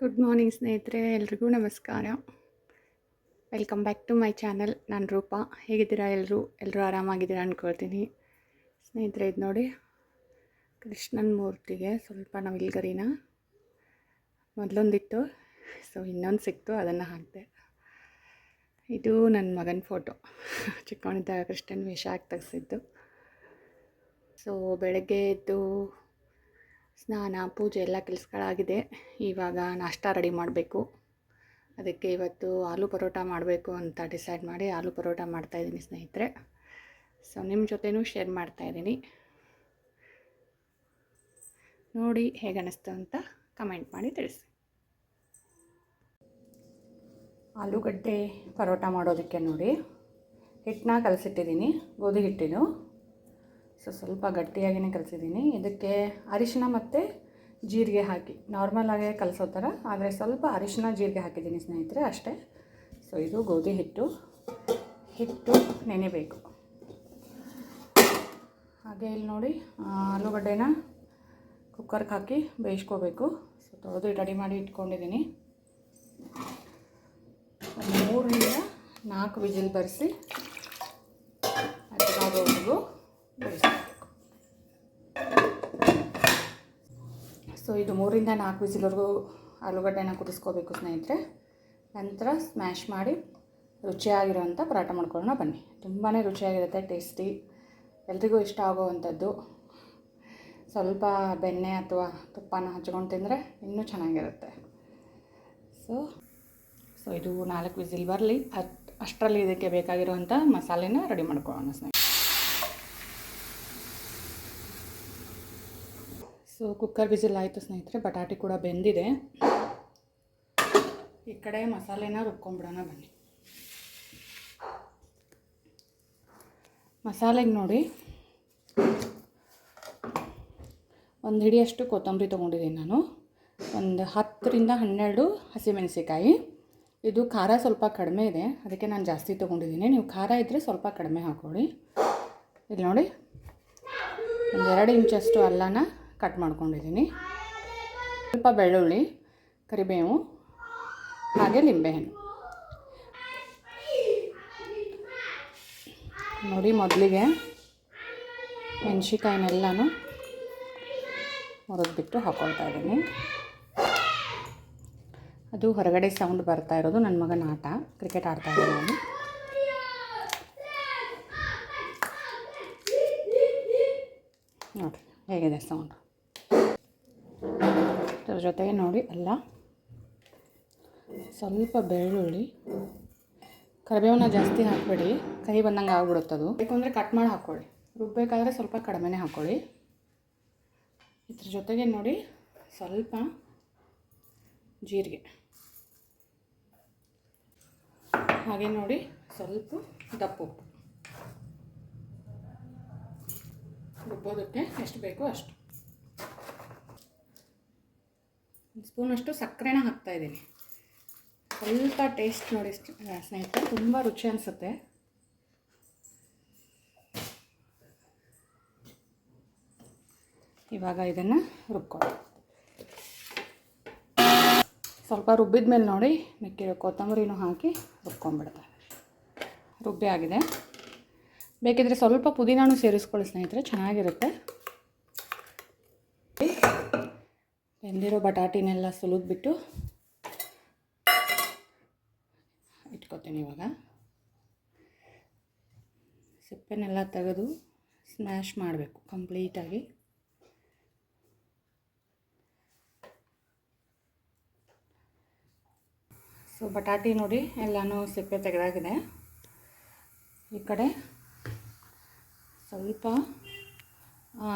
Good morning ಸ್ನೇಹಿತರೆ. ಎಲ್ರಿಗೂ ನಮಸ್ಕಾರ. Welcome back to my channel ನಾನು ರೂಪಾ. ಹೇಗಿದ್ದೀರಾ ಎಲ್ಲರೂ ಎಲ್ಲರೂ ಆರಾಮಾಗಿದ್ದೀರಾ ಅಂದ್ಕೊಳ್ತೀನಿ ಸ್ನೇಹಿತರೆ, ಇದು ನೋಡಿ. ಕೃಷ್ಣನ ಮೂರ್ತಿಗೆ ಸ್ವಲ್ಪ ನವಿಲ್ಗರಿನ ಮೊದಲೊಂದಿತ್ತು ಸೊ ಇನ್ನೊಂದು ಸಿಕ್ತು, ಅದನ್ನು ಹಾಕಿದೆ. ಇದು ನನ್ನ ಮಗನ ಫೋಟೋ ಚಿಕ್ಕವನಿದ್ದಾಗ ಕೃಷ್ಣನ ವೇಷ ಹಾಕಿ ತೆಗ್ಸಿದ್ದು ಸೊ ಬೆಳಗ್ಗೆ ಎದ್ದು ಸ್ನಾನ, ಪೂಜೆ ಎಲ್ಲ ಕೆಲಸಗಳಾಗಿದೆ. ಇವಾಗ ನಾಷ್ಟ ರೆಡಿ ಮಾಡಬೇಕು. ಅದಕ್ಕೆ ಇವತ್ತು ಆಲೂ ಪರೋಟ ಮಾಡಬೇಕು ಅಂತ ಡಿಸೈಡ್ ಮಾಡಿ ಆಲೂ ಪರೋಟ ಮಾಡ್ತಾಯಿದ್ದೀನಿ ಸ್ನೇಹಿತರೆ. ಸೊ ನಿಮ್ಮ ಜೊತೆನೂ ಶೇರ್ ಮಾಡ್ತಾಯಿದ್ದೀನಿ ನೋಡಿ ಹೇಗೆ ಅನ್ನಿಸ್ತು ಅಂತ ಕಮೆಂಟ್ ಮಾಡಿ ತಿಳಿಸಿ. ಆಲೂಗಡ್ಡೆ ಪರೋಟ ಮಾಡೋದಕ್ಕೆ ನೋಡಿ ಹಿಟ್ಟನ್ನ ಕಲಸಿಟ್ಟಿದ್ದೀನಿ, ಗೋಧಿ ಹಿಟ್ಟಿದು ಸೊ ಸ್ವಲ್ಪ ಗಟ್ಟಿಯಾಗಿಯೇ ಕಲಿಸಿದ್ದೀನಿ. ಇದಕ್ಕೆ ಅರಿಶಿನ ಮತ್ತು ಜೀರಿಗೆ ಹಾಕಿ. ನಾರ್ಮಲ್ ಆಗೇ ಕಲಿಸೋ ಥರ, ಆದರೆ ಸ್ವಲ್ಪ ಅರಿಶಿನ, ಜೀರಿಗೆ ಹಾಕಿದ್ದೀನಿ ಸ್ನೇಹಿತರೆ ಅಷ್ಟೇ. ಸೊ ಇದು ಗೋಧಿ ಹಿಟ್ಟು. ಹಿಟ್ಟು ನೆನೆಬೇಕು. ಹಾಗೆ ಇಲ್ಲಿ ನೋಡಿ ಆಲೂಗಡ್ಡೆನ ಕುಕ್ಕರ್ಗೆ ಹಾಕಿ ಬೇಯಿಸ್ಕೋಬೇಕು. ಸೊ ತೊಳೆದು ರೆಡಿ ಮಾಡಿ ಇಟ್ಕೊಂಡಿದ್ದೀನಿ. ಮೂರರಿಂದ ನಾಲ್ಕು ವಿಜಿಲ್ ಬರೆಸಿ ಅದಾಗೋವರೆಗೂ ಬೇಯಿಸ್ಕೋಬೇಕು ಸೊ ಇದು ಮೂರಿಂದ ನಾಲ್ಕು ವಿಸಿಲ್ವರೆಗೂ ಆಲೂಗಡ್ಡೆನ ಕುದಿಸ್ಕೋಬೇಕು ಸ್ನೇಹಿತರೆ. ನಂತರ ಸ್ಮ್ಯಾಶ್ ಮಾಡಿ ರುಚಿಯಾಗಿರೋವಂಥ ಪರಾಟ ಮಾಡ್ಕೊಳ್ಳೋಣ. ಬನ್ನಿ. ತುಂಬಾ ರುಚಿಯಾಗಿರುತ್ತೆ ಟೇಸ್ಟಿ ಎಲ್ರಿಗೂ ಇಷ್ಟ ಆಗೋವಂಥದ್ದು. ಸ್ವಲ್ಪ ಬೆಣ್ಣೆ ಅಥವಾ ತುಪ್ಪನ ಹಚ್ಕೊಂಡು ತಿಂದರೆ ಇನ್ನೂ ಚೆನ್ನಾಗಿರುತ್ತೆ. ಸೊ ಸೊ ಇದು ನಾಲ್ಕು ವಿಸಿಲ್ ಬರಲಿ. ಅಷ್ಟರಲ್ಲಿ ಇದಕ್ಕೆ ಬೇಕಾಗಿರುವಂಥ ಮಸಾಲೆನ ರೆಡಿ ಮಾಡ್ಕೊಳ್ಳೋಣ ಸ್ನೇಹಿತರೆ. ಸೊ ಕುಕ್ಕರ್ ವಿಸಿಲ್ ಆಯಿತು ಸ್ನೇಹಿತರೆ, ಬಟಾಟೆ ಕೂಡ ಬೆಂದಿದೆ. ಈ ಕಡೆ ಮಸಾಲೆನ ರುಬ್ಕೊಂಬಿಡೋಣ ಬನ್ನಿ. ಮಸಾಲೆಗೆ ನೋಡಿ, ಒಂದು ಹಿಡಿಯಷ್ಟು ಕೊತ್ತಂಬರಿ ತೊಗೊಂಡಿದ್ದೀನಿ ನಾನು. ಒಂದು ಹತ್ತರಿಂದ ಹನ್ನೆರಡು ಹಸಿಮೆಣಸಿಕಾಯಿ ಇದು ಖಾರ ಸ್ವಲ್ಪ ಕಡಿಮೆ ಇದೆ, ಅದಕ್ಕೆ ನಾನು ಜಾಸ್ತಿ ತೊಗೊಂಡಿದ್ದೀನಿ. ನೀವು ಖಾರ ಇದ್ದರೆ ಸ್ವಲ್ಪ ಕಡಿಮೆ ಹಾಕ್ಕೊಳ್ಳಿ ಇಲ್ಲಿ ನೋಡಿ, ಒಂದು ಎರಡು ಇಂಚಷ್ಟು ಅಲ್ಲನ ಕಟ್ ಮಾಡ್ಕೊಂಡಿದ್ದೀನಿ. ಸ್ವಲ್ಪ ಬೆಳ್ಳುಳ್ಳಿ, ಕರಿಬೇವು, ಹಾಗೆ ಲಿಂಬೆಹಣ್ಣು. ನೋಡಿ ಮೊದಲಿಗೆ ಮೆಣಸಿಕಾಯಿನೆಲ್ಲನೂ ಮುರಿದ್ಬಿಟ್ಟು ಹಾಕ್ಕೊಳ್ತಾ ಇದ್ದೀನಿ. ಅದು ಹೊರಗಡೆ ಸೌಂಡ್ ಬರ್ತಾ ಇರೋದು ನನ್ನ ಮಗನ ಆಟ. ಕ್ರಿಕೆಟ್ ಆಡ್ತಾ ಇದ್ದೀನಿ ನೋಡಿರಿ ಹೇಗಿದೆ ಸೌಂಡ್ ಅದ್ರ ಜೊತೆಗೆ ನೋಡಿ, ಅಲ್ಲ? ಸ್ವಲ್ಪ ಬೆಳ್ಳುಳ್ಳಿ. ಕರಿಬೇವನ್ನ ಜಾಸ್ತಿ ಹಾಕ್ಬೇಡಿ. ಕಹಿ ಬಂದಂಗೆ ಆಗ್ಬಿಡುತ್ತದು ಬೇಕಂದರೆ ಕಟ್ ಮಾಡಿ ಹಾಕ್ಕೊಳ್ಳಿ. ರುಬ್ಬಬೇಕಾದ್ರೆ ಸ್ವಲ್ಪ ಕಡಿಮೆನೇ ಹಾಕ್ಕೊಳ್ಳಿ. ಇದ್ರ ಜೊತೆಗೆ ನೋಡಿ, ಸ್ವಲ್ಪ ಜೀರಿಗೆ. ಹಾಗೆ ನೋಡಿ, ಸ್ವಲ್ಪ ದಪ್ಪು ರುಬ್ಬೋದಕ್ಕೆ ಎಷ್ಟು ಬೇಕೋ ಅಷ್ಟು ಒಂದು ಸ್ಪೂನಷ್ಟು ಸಕ್ಕರೆನ ಹಾಕ್ತಾಯಿದ್ದೀನಿ ಸ್ವಲ್ಪ ಟೇಸ್ಟ್ ನೋಡಿ ಸ್ನೇಹಿತರೆ, ತುಂಬ ರುಚಿ ಅನಿಸುತ್ತೆ. ಇವಾಗ ಇದನ್ನು ರುಬ್ಕೊಳ್ಳಿ ಸ್ವಲ್ಪ ರುಬ್ಬಿದ ಮೇಲೆ ನೋಡಿ ಮಿಕ್ಕಿರೋ ಕೊತ್ತಂಬರಿನೂ ಹಾಕಿ ರುಬ್ಕೊಂಡ್ಬಿಡುತ್ತೆ. ರುಬ್ಬಿ ಆಗಿದೆ. ಬೇಕಿದ್ರೆ ಸ್ವಲ್ಪ ಪುದೀನಾನು ಸೇರಿಸ್ಕೊಳ್ಳಿ ಸ್ನೇಹಿತರೆ, ಚೆನ್ನಾಗಿರುತ್ತೆ. ಬೆಂದಿರೋ ಬಟಾಟಿನೆಲ್ಲ ಸುಲಿದ್ಬಿಟ್ಟು ಇಟ್ಕೊತೀನಿ ಇವಾಗ. ಸಿಪ್ಪೆನೆಲ್ಲ ತೆಗೆದು ಸ್ಮ್ಯಾಶ್ ಮಾಡಬೇಕು ಕಂಪ್ಲೀಟಾಗಿ. ಸೊ ಬಟಾಟಿ ನೋಡಿ ಎಲ್ಲನೂ ಸಿಪ್ಪೆ ತೆಗೆದಾಗಿದೆ. ಈ ಕಡೆ ಸ್ವಲ್ಪ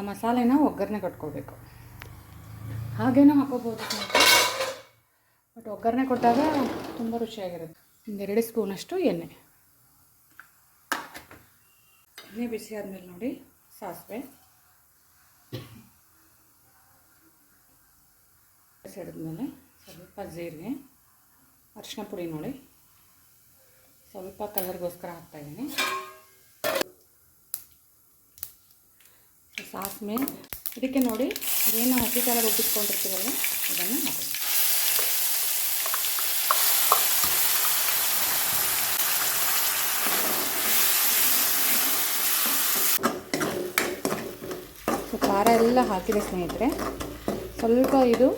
ಮಸಾಲೆನ ಒಗ್ಗರಣೆ ಕಟ್ಕೋಬೇಕು. ಹಾಗೇನೂ ಹಾಕೋಬೋದು ಬಟ್ ಒಗ್ಗರಣೆ ಕೊಟ್ಟಾಗ ತುಂಬ ರುಚಿಯಾಗಿರುತ್ತೆ. ಒಂದೆರಡು ಸ್ಪೂನಷ್ಟು ಎಣ್ಣೆ. ಎಣ್ಣೆ ಬಿಸಿ ಆದಮೇಲೆ ನೋಡಿ, ಸಾಸಿವೆ. ಸಿಡಿದ್ಮೇಲೆ ಸ್ವಲ್ಪ ಜೀರಿಗೆ, ಅರಿಶಿನ ಪುಡಿ ನೋಡಿ. ಸ್ವಲ್ಪ ಕಲರ್ಗೋಸ್ಕರ ಹಾಕ್ತಾಯಿದ್ದೀನಿ ಸಾಸಿವೆ ಇದಕ್ಕೆ ನೋಡಿ ಏನು ಹಸಿ ಥರ ರುಬ್ಬಿಸ್ಕೊಂಡಿರ್ತೀವಲ್ಲ ಇದನ್ನು ಮಾಡಿ ಸೊ, ಖಾರ ಎಲ್ಲ ಹಾಕಿದೆ ಸ್ನೇಹಿತರೆ. ಸ್ವಲ್ಪ ಇದು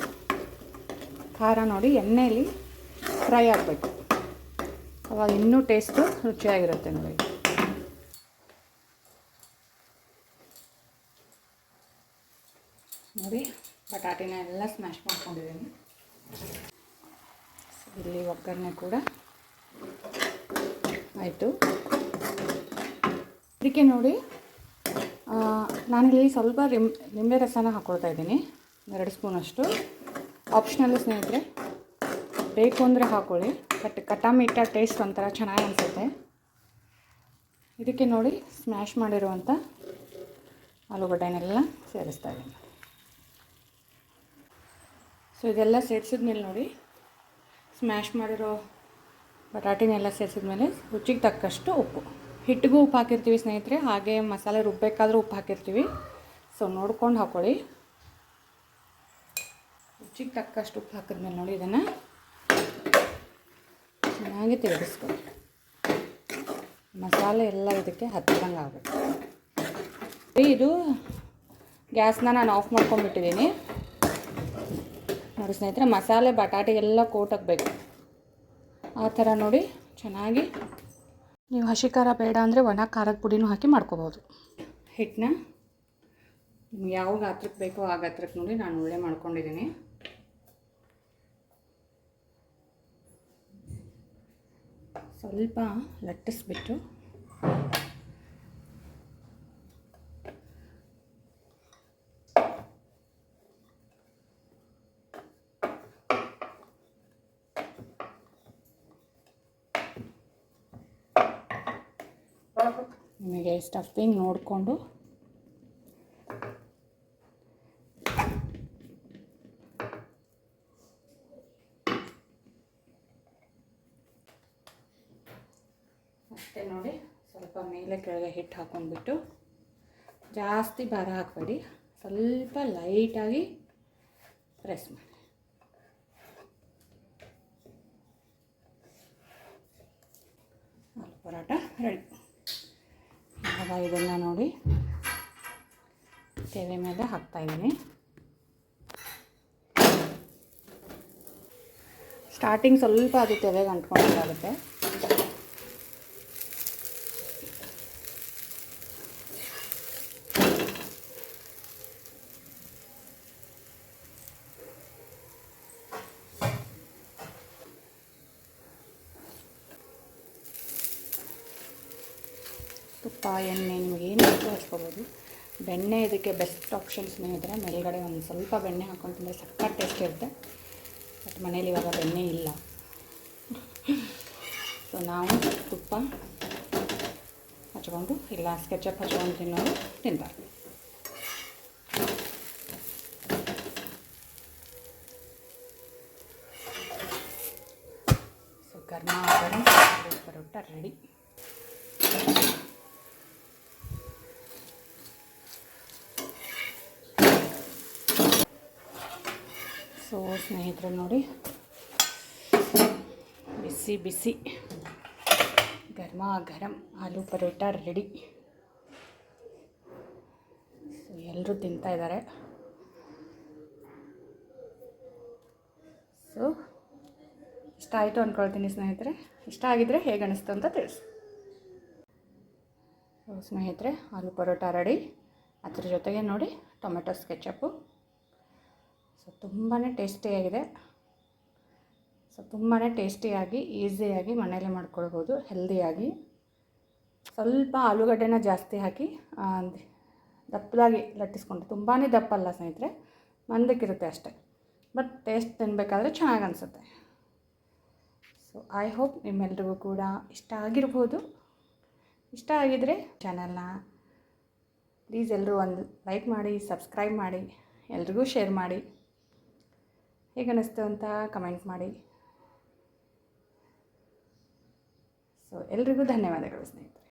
ಖಾರ ನೋಡಿ ಎಣ್ಣೆಯಲ್ಲಿ ಫ್ರೈ ಆಗಬೇಕು. ಅವಾಗ ಇನ್ನೂ ಟೇಸ್ಟು ರುಚಿಯಾಗಿರುತ್ತೆ ನೋಡಿ. ಬಟಾಟಿನ ಎಲ್ಲ ಸ್ಮ್ಯಾಶ್ ಮಾಡ್ಕೊಂಡಿದ್ದೀನಿ. ಇಲ್ಲಿ ಒಗ್ಗರಣೆ ಕೂಡ ಆಯಿತು. ಇದಕ್ಕೆ ನೋಡಿ ನಾನಿಲ್ಲಿ ಸ್ವಲ್ಪ ರಿಮ್ ನಿಂಬೆ ರಸನ ಹಾಕ್ಕೊಳ್ತಾ ಇದ್ದೀನಿ. ಎರಡು ಸ್ಪೂನಷ್ಟು ಆಪ್ಷನಲ್ ಸ್ನೇಹಿತರೆ, ಬೇಕು ಅಂದರೆ ಹಾಕ್ಕೊಳ್ಳಿ ಬಟ್ ಮೀಠ ಟೇಸ್ಟ್ ಒಂಥರ ಚೆನ್ನಾಗಿ ಅನಿಸುತ್ತೆ. ಇದಕ್ಕೆ ನೋಡಿ ಸ್ಮ್ಯಾಶ್ ಮಾಡಿರುವಂಥ ಆಲೂಗಡ್ಡೆನೆಲ್ಲ ಸೇರಿಸ್ತಾ ಇದ್ದೀನಿ. ಸೊ ಇದೆಲ್ಲ ಸೇರಿಸಿದ್ಮೇಲೆ ನೋಡಿ ಸ್ಮ್ಯಾಶ್ ಮಾಡಿರೋ ಬಟಾಟಿನೆಲ್ಲ ಸೇರಿಸಿದ್ಮೇಲೆ ರುಚಿಗೆ ತಕ್ಕಷ್ಟು ಉಪ್ಪು. ಹಿಟ್ಟಿಗೂ ಉಪ್ಪು ಹಾಕಿರ್ತೀವಿ ಸ್ನೇಹಿತರೆ, ಹಾಗೆ ಮಸಾಲೆ ರುಬ್ಬಬೇಕಾದ್ರೂ ಉಪ್ಪು ಹಾಕಿರ್ತೀವಿ. ಸೊ ನೋಡ್ಕೊಂಡು ಹಾಕ್ಕೊಳ್ಳಿ ರುಚಿಗೆ ತಕ್ಕಷ್ಟು ಉಪ್ಪು ಹಾಕಿದ್ಮೇಲೆ ನೋಡಿ ಇದನ್ನು ಚೆನ್ನಾಗಿ ತಿಳಿಸ್ಕೊಳ್ಳಿ ಮಸಾಲೆ ಎಲ್ಲ ಇದಕ್ಕೆ ಹತ್ತಿದಂಗೆ ಆಗುತ್ತೆ ಇದು ಗ್ಯಾಸ್ನ ನಾನು ಆಫ್ ಮಾಡ್ಕೊಂಡ್ಬಿಟ್ಟಿದ್ದೀನಿ. ನೋಡಿ ಸ್ನೇಹಿತರೆ ಮಸಾಲೆ, ಬಟಾಟೆ ಎಲ್ಲ ಕೋಟ್ ಹಾಕಬೇಕು ಆ ಥರ ನೋಡಿ ಚೆನ್ನಾಗಿ ನೀವು ಹಸಿ ಖಾರ ಬೇಡ ಅಂದರೆ ಒಣ ಖಾರದ ಪುಡಿನೂ ಹಾಕಿ ಮಾಡ್ಕೋಬೋದು. ಹಿಟ್ಟನ್ನ ಯಾವ ಗಾತ್ರಕ್ಕೆ ಬೇಕೋ ಆ ಗಾತ್ರಕ್ಕೆ ನೋಡಿ ನಾನು ಒಳ್ಳೆ ಮಾಡ್ಕೊಂಡಿದ್ದೀನಿ. ಸ್ವಲ್ಪ ಲಟ್ಟಿಸ್ಬಿಟ್ಟು ನಿಮಗೆ ಸ್ಟಫಿಂಗ್ ನೋಡಿಕೊಂಡು. ಅಷ್ಟೇ ನೋಡಿ, ಸ್ವಲ್ಪ ಮೇಲೆ ಕೆಳಗೆ ಹಿಟ್ಟು ಹಾಕೊಂಡ್ಬಿಟ್ಟು ಜಾಸ್ತಿ ಭಾರ ಹಾಕಬೇಡಿ. ಸ್ವಲ್ಪ ಲೈಟಾಗಿ ಪ್ರೆಸ್ ಮಾಡಿ. ಆಲೂ ಪರೋಟ ರೆಡಿ. ಇವಾಗ ಇದನ್ನು ನೋಡಿ ತೆವೆ ಮೇಲೆ ಹಾಕ್ತಾಯಿದ್ದೀನಿ ಸ್ಟಾರ್ಟಿಂಗ್ ಸ್ವಲ್ಪ ಅದು ತೆವೆಗೆ ಅಂಟ್ಕೊಂಡಾಗುತ್ತೆ ತುಪ್ಪ ಎಣ್ಣೆ ನಿಮಗೆ ಏನು ಬೇಕೋ ಹಚ್ಕೋಬೋದು ಬೆಣ್ಣೆ ಇದಕ್ಕೆ ಬೆಸ್ಟ್ ಆಪ್ಷನ್ ಸ್ನೇಹಿತರೆ, ಮೇಲ್ಗಡೆ ಒಂದು ಸ್ವಲ್ಪ ಬೆಣ್ಣೆ ಹಾಕೊಂಡು ತಿಂದರೆ ಸಕ್ಕ ಟೇಸ್ಟ್ ಇರುತ್ತೆ. ಬಟ್ ಮನೇಲಿ ಇವಾಗ ಬೆಣ್ಣೆ ಇಲ್ಲ. ಸೊ ನಾವು ತುಪ್ಪ ಹಚ್ಕೊಂಡು, ಇಲ್ಲ ಸ್ಕೆಚಪ್ ಹಚ್ಕೊಂಡು ತಿನ್ನೋರು ತಿಂತಾರೆ ಸೊ ಗರ್ಮ ಗರಂ ಪರೋಟ ರೆಡಿ ಸೊ ಸ್ನೇಹಿತರೆ ನೋಡಿ. ಬಿಸಿ ಬಿಸಿ. ಗರ್ಮ ಗರಂ ಆಲೂ ಪರೋಟ ರೆಡಿ ಎಲ್ಲರೂ ತಿಂತಾ ಇದ್ದಾರೆ ಸೊ ಇಷ್ಟ ಆಯಿತು ಅಂದ್ಕೊಳ್ತೀನಿ ಸ್ನೇಹಿತರೆ. ಇಷ್ಟ ಆಗಿದ್ದರೆ ಹೇಗೆ ಅನಿಸ್ತು ಅಂತ ತಿಳಿಸಿ. ಸ್ನೇಹಿತರೆ, ಆಲೂ ಪರೋಟ ರೆಡಿ ಅದ್ರ ಜೊತೆಗೆ ನೋಡಿ, ಟೊಮೆಟೊ ಸ್ಕೆಚಪ್ಪು ಸೊ ತುಂಬಾ ಟೇಸ್ಟಿಯಾಗಿದೆ ಸೊ ತುಂಬಾ ಟೇಸ್ಟಿಯಾಗಿ ಈಸಿಯಾಗಿ ಮನೇಲಿ ಮಾಡ್ಕೊಳ್ಬೋದು ಹೆಲ್ದಿಯಾಗಿ ಸ್ವಲ್ಪ ಆಲೂಗಡ್ಡೆನ ಜಾಸ್ತಿ ಹಾಕಿ ದಪ್ಪದಾಗಿ ಲಟ್ಟಿಸ್ಕೊಂಡು ತುಂಬಾ ದಪ್ಪಲ್ಲ ಸ್ನೇಹಿತರೆ, ಮಂದಕ್ಕಿರುತ್ತೆ ಅಷ್ಟೇ. ಬಟ್ ಟೇಸ್ಟ್ ತಿನ್ನಬೇಕಾದ್ರೆ ಚೆನ್ನಾಗಿ ಅನಿಸುತ್ತೆ. ಸೊ ಐ ಹೋಪ್ ನಿಮ್ಮೆಲ್ರಿಗೂ ಕೂಡ ಇಷ್ಟ ಆಗಿರ್ಬೋದು. ಇಷ್ಟ ಆಗಿದರೆ ಚಾನಲ್ನ ಪ್ಲೀಸ್ ಎಲ್ಲರೂ ಒಂದು ಲೈಕ್ ಮಾಡಿ ಸಬ್ಸ್ಕ್ರೈಬ್ ಮಾಡಿ, ಎಲ್ರಿಗೂ ಶೇರ್ ಮಾಡಿ. ಹೇಗೆ ಅನ್ನಿಸ್ತು ಅಂತ ಕಮೆಂಟ್ ಮಾಡಿ. ಸೊ ಎಲ್ರಿಗೂ ಧನ್ಯವಾದಗಳು ಸ್ನೇಹಿತರೆ.